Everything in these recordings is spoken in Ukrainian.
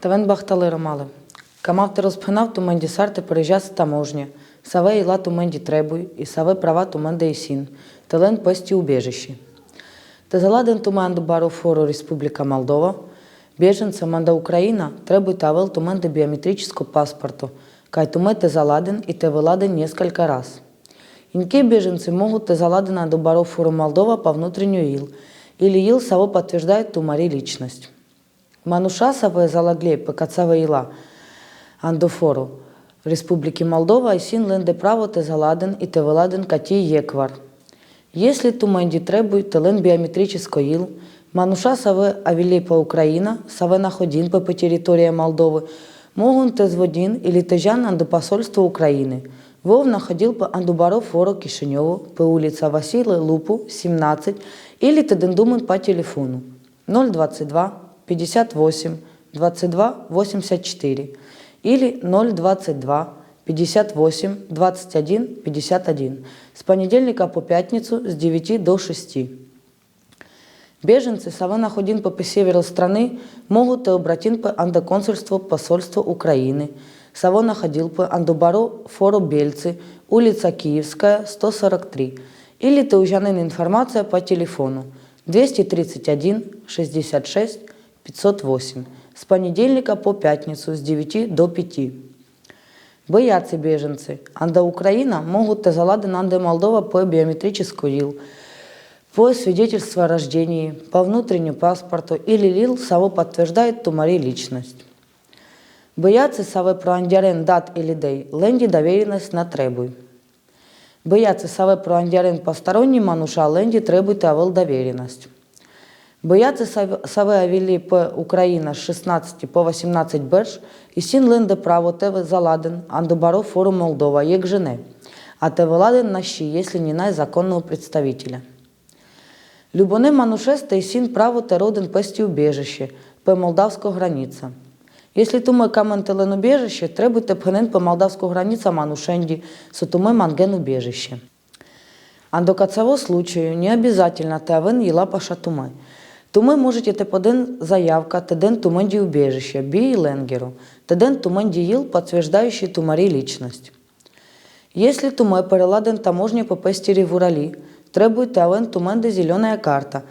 Тавен бахтали ромали. Камав те розпхинав туменді сарти пережас таможня. Саве іла туменді требуй, і саве права туменде і сін. Телен песті убежищі. Те заладен туменду бару фору Республика Молдова. Беженца манда Украина требует авел туменде биометрического паспорту. Кай туме те заладен и те выладен несколько раз. Инке беженцы могут те заладена до бару фору Молдова по внутреннюю ил. Или ил саво подтверждает тумари личность. Мануша саве залагле пекацаве ила андофору Республики Молдова и син ленде право те заладен и те выладен кати еквар. Если туменди требует телен биометрический ил, мануша саве авилей по Украина, саве находин по территории Молдовы, могут те зводин или тежан анду посольства Украины. Вов находил по андубаро форо Кишиневу по улице Василия Лупу, 17, или тедендумен по телефону 022 58 22 84 или 022 58 21 51 с понедельника по пятницу с 9 до 6. Беженцы сава находин по северу страны могут и обратин по андоконсульству посольства Украины. Саво находил по андобаро форо Бельцы, улица Киевская, 143. Или ты ужанин информация по телефону 231 66 508 с понедельника по пятницу с 9 до 5. Боятся беженцы. Анда Украина могут те заладен анде Молдова по биометрическую ил, по свидетельству о рождении, по внутреннему паспорту или лил само подтверждает тумари личность. Боятся саве про андярен дат или дей, ленди доверенность на требуй. Боятся саве про андярен посторонний мануша, ленди требует авел доверенность. Боятся саве авели по Украина с 16 по 18 берж и син ленде право тебе заладен, андобаро форум Молдова, ек жене, а те владен на щи, если не най законного представителя. Любоне манушеста и син право те роден пести убежище, по молдавского граница. Если туме камен телен убежище, требуйте пхенен по молдавского граница манушенди, со туме манген убежище. А до кацаво случаю не обязательно те авен ела паша туме. Туме можете те поден заявка, теден туменди убежище, би ленгеру, теден туменди ил, подтверждающий тумари личность. Если туме переладен таможня по пестері в Уралі, требуйте авен туменде зеленая карта.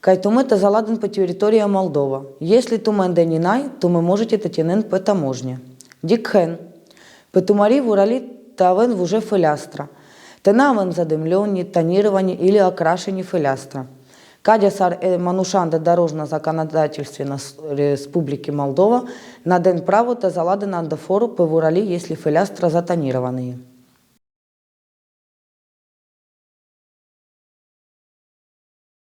Кай туме те заладен по территории Молдова. Если туменде не най, туме можете тетенен по таможня. Дикхен. По тумари в Уралі тавен в уже филястра. Тенавен задымлені, тонировані или окрашені филястра. Кадясар е манушанде дорожно законодательстве на с- Республики Молдова на день право та заладена фору по в якщо если филястра затонированные.